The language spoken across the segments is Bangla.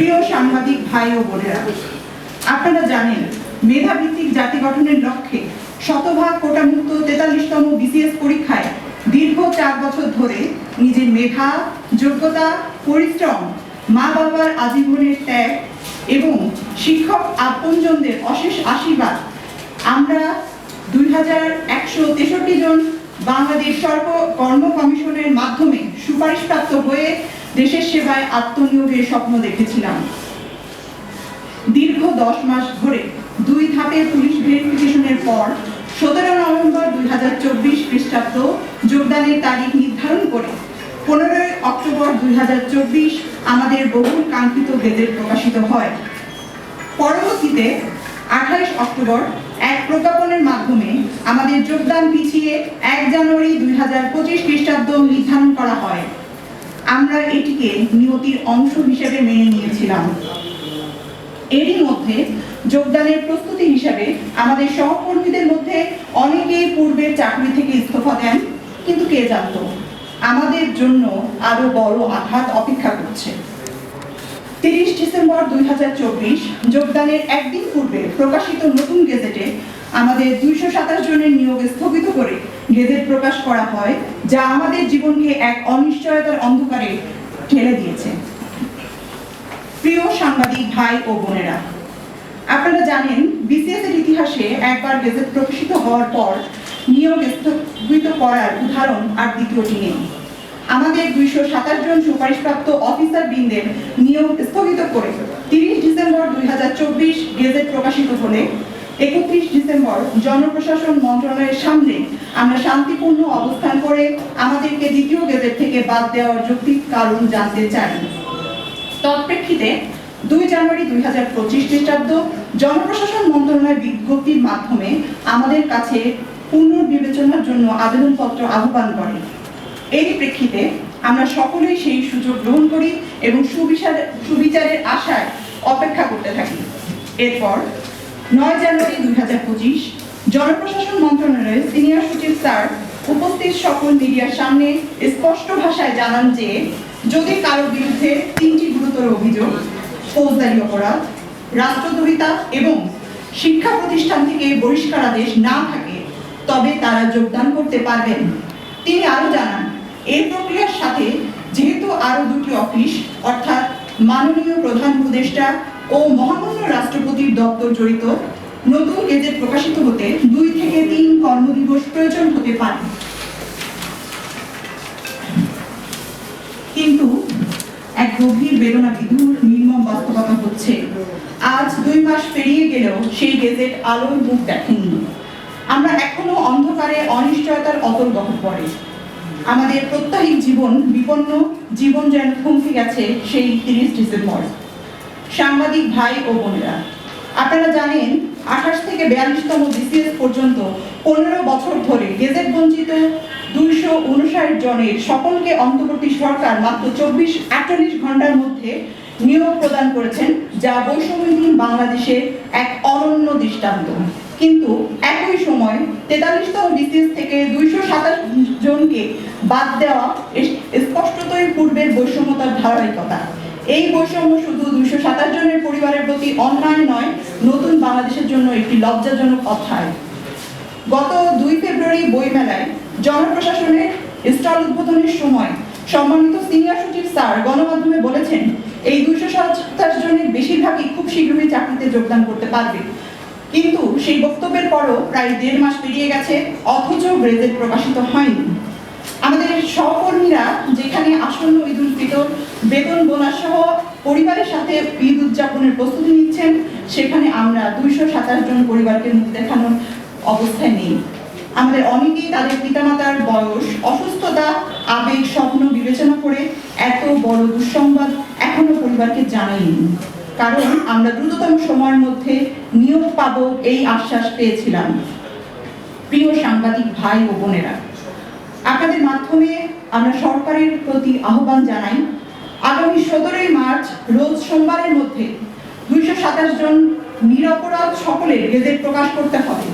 প্রিয় সাংবাদিক ভাই ও বোনেরা, আপনারা জানেন, মেধাভিত্তিক জাতি গঠনের লক্ষ্যে শতভাগ কোটামুক্ত তেতাল্লিশতম বিসিএস পরীক্ষায় দীর্ঘ চার বছর ধরে নিজের মেধা, যোগ্যতা, পরিশ্রম, মা বাবার আজীবনের ত্যাগ এবং শিক্ষক আপনজনদের অশেষ আশীর্বাদ, আমরা দুই হাজার একশো তেষট্টি জন বাংলাদেশ সর্ব কর্ম কমিশনের মাধ্যমে সুপারিশপ্রাপ্ত হয়ে দেশের সেবায় আত্মনিয়োগের স্বপ্ন দেখেছিলাম। দীর্ঘ দশ মাস ধরে দুই ধাপে পুলিশ ভেরিফিকেশনের পর সতেরো নভেম্বর দুই হাজার চব্বিশ খ্রিস্টাব্দ যোগদানের তারিখ নির্ধারণ করে পনেরোই অক্টোবর দুই হাজার চব্বিশ আমাদের বহুল কাঙ্ক্ষিত গেজেট প্রকাশিত হয়। পরবর্তীতে আঠাইশ অক্টোবর এক প্রজ্ঞাপনের মাধ্যমে আমাদের যোগদান পিছিয়ে এক জানুয়ারি দুই হাজার পঁচিশ খ্রিস্টাব্দ নির্ধারণ করা হয়। আমরা এটিকে নিয়তির অংশ হিসেবে মেনে নিয়েছিলাম। এরই মধ্যে যোগদানের প্রস্তুতি হিসাবে আমাদের সহকর্মীদের মধ্যে অনেকেই পূর্বে চাকরি থেকে ইস্তফা দেন, কিন্তু কে জানতো? আমাদের জন্য আরও বড় আঘাত অপেক্ষা করছে। তিরিশ ডিসেম্বর দুই হাজার চব্বিশ, যোগদানের একদিন পূর্বে প্রকাশিত নতুন গেজেটে আমাদের দুইশো সাতাশ জনের নিয়োগ স্থগিত করে গেজেট প্রকাশ করা হয়, যা আমাদের জীবনকে এক অনিশ্চয়তার অন্ধকারে ঠেলে দিয়েছে। প্রিয় সাংবাদিক ভাই ও বোনেরা, আপনারা জানেন বিসিএস এর ইতিহাসে একবার গেজেট প্রকাশিত হওয়ার পর নিয়োগ স্থগিত করার উদাহরণ আর দ্বিতীয়টি নেই। আমাদের দুইশো সাতাশ জন সুপারিশপ্রাপ্ত অফিসার বৃন্দের নিয়োগ স্থগিত করে তিরিশ ডিসেম্বর দুই হাজার চব্বিশ গেজেট প্রকাশিত হলে একত্রিশ ডিসেম্বর জনপ্রশাসন মন্ত্রণালয়ের সামনে আমরা শান্তিপূর্ণ অবস্থান করে আমাদেরকে দ্বিতীয় গেজেট থেকে বাদ দেওয়ার যৌক্তিক কারণ জানতে চাই। তৎপ্রেক্ষিতে দুই জানুয়ারি দুই হাজার পঁচিশ খ্রিস্টাব্দ জনপ্রশাসন মন্ত্রণালয়ের বিজ্ঞপ্তির মাধ্যমে আমাদের কাছে পুনর্বিবেচনার জন্য আবেদনপত্র আহ্বান করে। এরই প্রেক্ষিতে আমরা সকলেই সেই সুযোগ গ্রহণ করি এবং সুবিচারের সুবিচারের আশায় অপেক্ষা করতে থাকি। এরপর নয় জানুয়ারি দুই হাজার পঁচিশ, জনপ্রশাসন মন্ত্রণালয়ের সিনিয়র সচিব স্যার উপস্থিত সকল মিডিয়ার সামনে স্পষ্ট ভাষায় জানান যে, যদি কারও বিরুদ্ধে তিনটি গুরুতর অভিযোগ, ফৌজদারি অপরাধ, রাষ্ট্রদ্রোহিতা এবং শিক্ষা প্রতিষ্ঠান থেকে বহিষ্কার আদেশ না থাকে, তবে তারা যোগদান করতে পারবেন। তিনি আরও জানান এই প্রক্রিয়ার সাথে যেহেতু আরও দুটি অফিস, অর্থাৎ মাননীয় প্রধান উপদেষ্টা ও মহামান্য রাষ্ট্রপতির দপ্তর জড়িত, নতুন গেজেট প্রকাশিত হতে দুই থেকে তিন কর্মদিবস প্রয়োজন হতে পারে। কিন্তু এক গভীর বেদনা বিধুর নির্মম বাস্তবতা হচ্ছে। আজ দুই মাস পেরিয়ে গেলেও সেই গেজেট আলোর মুখ দেখেনি আমরা এখনও অন্ধকারে অনিশ্চয়তার অতল গহ্বর আমাদের প্রত্যাহিক জীবন বিপন্ন, জীবন যেন থমকে গেছে সেই তিরিশ ডিসেম্বর। সাংবাদিক ভাই ও বোনেরা আপনারা জানেন, আঠাশ থেকে বিয়াল্লিশতম বিসিএস পর্যন্ত পনেরো বছর ধরে গেজেট বঞ্চিত দুইশো উনষাট জনের সকলকে অন্তর্বর্তী সরকার মাত্র চব্বিশ আটচল্লিশ ঘণ্টার মধ্যে নিয়োগ প্রদান করেছেন, যা বৈষম্যহীন বাংলাদেশের এক অনন্য দৃষ্টান্ত। কিন্তু একই সময় তেতাল্লিশতম বিসিএস থেকে দুইশো সাতাশ জনকে বাদ দেওয়া স্পষ্টতই পূর্বের বৈষম্যতার ধারাবাহিকতা। এই বৈষম্য শুধু দুইশো সাতাশ জনের পরিবারের প্রতি অন্যায় নয়, নতুন বাংলাদেশের জন্য একটি লজ্জাজনক অধ্যায়। গত দুই ফেব্রুয়ারি বইমেলায় জনপ্রশাসনের স্টল উদ্বোধনের সময় সম্মানিত সিনিয়র সচিব স্যার গণমাধ্যমে বলেছেন, এই দুইশো সাতাশ জনের বেশিরভাগই খুব শীঘ্রই চাকরিতে যোগদান করতে পারবে। কিন্তু সেই বক্তব্যের পরও প্রায় দেড় মাস পেরিয়ে গেছে, অথচ গ্রেজেট প্রকাশিত হয়নি। আমাদের সহকর্মীরা বেতন বোনাস সহ পরিবারের সাথে ঈদ উদযাপনের প্রস্তুতি নিচ্ছেন। সেখানে আমরা দুইশো সাতাশ জন পরিবারকে মুখ দেখানোর অবস্থায় নেই। আমাদের অনেকেই তাদের পিতামাতার বয়স, অসুস্থতা, আবেগ, স্বপ্ন বিবেচনা করে এত বড় দুঃসংবাদ এখনও পরিবারকে জানাইনি কারণ আমরা দ্রুততম সময়ের মধ্যে নিয়োগ পাবো এই আশ্বাস পেয়েছিলাম। প্রিয় সাংবাদিক ভাই ও বোনেরা, আপনাদের মাধ্যমে আমরা সরকারের প্রতি আহ্বান জানাই আগামী সতেরোই মার্চ, রোজ সোমবারের মধ্যে দুইশো সাতাশ জন নিরপরাধ সকলের গেজেট প্রকাশ করতে হবে।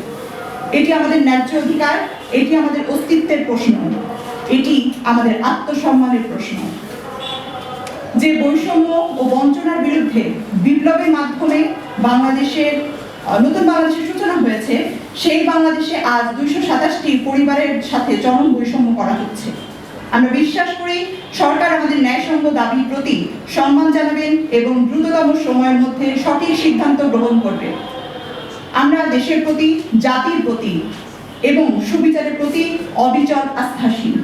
এটি আমাদের ন্যায্য অধিকার, এটি আমাদের অস্তিত্বের প্রশ্ন, এটি আমাদের আত্মসম্মানের প্রশ্ন। যে বৈষম্য ও বঞ্চনার বিরুদ্ধে বিপ্লবের মাধ্যমে বাংলাদেশের নতুন বাংলাদেশের সূচনা হয়েছে, সেই বাংলাদেশে আজ দুইশো সাতাশটি পরিবারের সাথে চরম বৈষম্য করা হচ্ছে। আমরা বিশ্বাস করি সরকার আমাদের ন্যায়সঙ্গ দাবির প্রতি সম্মান জানাবেন এবং দ্রুততম সময়ের মধ্যে সঠিক সিদ্ধান্ত গ্রহণ করবে আমরা দেশের প্রতি, জাতির প্রতি এবং সুবিচারের প্রতি অবিচল আস্থাশীল।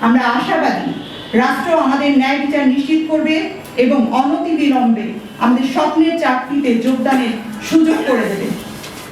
আমরা আশাবাদী রাষ্ট্র আমাদের ন্যায় বিচার নিশ্চিত করবে এবং অনতি বিলম্বে আমাদের স্বপ্নের চাকরিতে যোগদানের সুযোগ করে দেবে।